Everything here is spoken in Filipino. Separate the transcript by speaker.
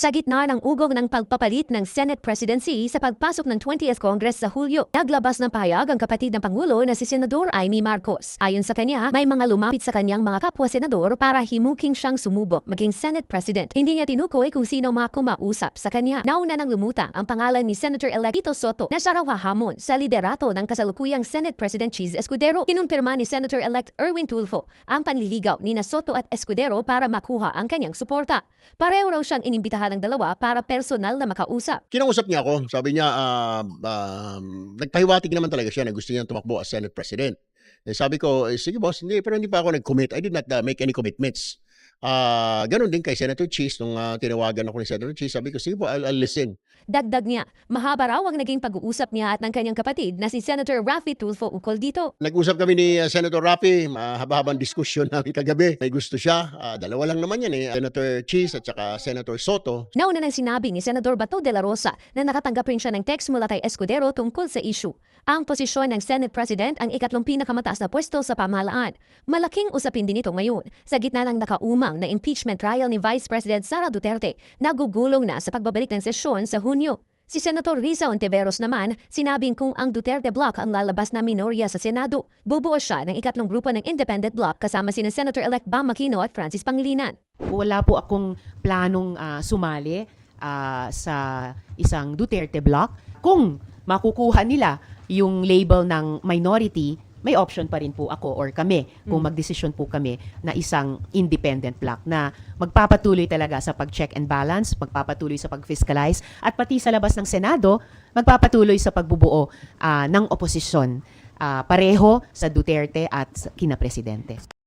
Speaker 1: Sa gitna ng ugong ng pagpapalit ng Senate presidency sa pagpasok ng 20th Congress sa Hulyo, naglabas ng pahayag ang kapatid ng Pangulo na si Senador Amy Marcos. Ayon sa kanya, may mga lumapit sa kanyang mga kapwa-senador para himuking siyang sumubok maging Senate President. Hindi niya tinukoy kung sino mga kumausap sa kanya. Nauna nang lumuta ang pangalan ni Senator-elect Tito Soto na siya raw hahamon sa liderato ng kasalukuyang Senate President Cheese Escudero. Kinumpirma ni Senator-elect Erwin Tulfo ang panliligaw ni na Soto at Escudero para makuha ang kanyang suporta. Pareho raw siyang inimbitahan ng dalawa para personal na makausap.
Speaker 2: Kinausap niya ako. Sabi niya, ah, um, nagpahiwatig naman talaga siya na gusto niya tumakbo as Senate President. Eh, sabi ko, eh, sige boss, hindi, pero hindi pa ako nag-commit. I did not uh, make any commitments. Ah, ganun din kay Senator Cheese nung ah, tinawagan ako ni Senator Cheese. Sabi ko, sige po, I'll, I'll listen.
Speaker 1: Dagdag niya, mahaba raw ang naging pag-uusap niya at ng kanyang kapatid na si Senator Raffy Tulfo ukol dito.
Speaker 2: Nag-usap kami ni uh, Senator Rapi, mahaba-habang diskusyon namin kagabi. May gusto siya. Ah, dalawa lang naman yan eh. Senator Cheese at saka Senator Soto.
Speaker 1: Nauna nang sinabi ni Senador Bato de la Rosa na nakatanggap rin siya ng text mula kay Escudero tungkol sa issue. Ang posisyon ng Senate President ang ikatlong pinakamataas na pwesto sa pamahalaan. Malaking usapin din ito ngayon sa gitna ng nakaumang na impeachment trial ni Vice President Sara Duterte nagugulong na sa pagbabalik ng sesyon sa Hunyo. Si Senator Risa Ontiveros naman, sinabing kung ang Duterte Block ang lalabas na minorya sa Senado, bubuo siya ng ikatlong grupo ng Independent Block kasama sina Senator-elect Bam Aquino at Francis Pangilinan.
Speaker 3: Wala po akong planong ah, sumali ah, sa isang Duterte block. Kung makukuha nila yung label ng minority, may option pa rin po ako or kami kung magdesisyon po kami na isang independent block na magpapatuloy talaga sa pag-check and balance, magpapatuloy sa pag-fiscalize at pati sa labas ng Senado, magpapatuloy sa pagbubuo ah, ng oposisyon ah, pareho sa Duterte at kina Presidente.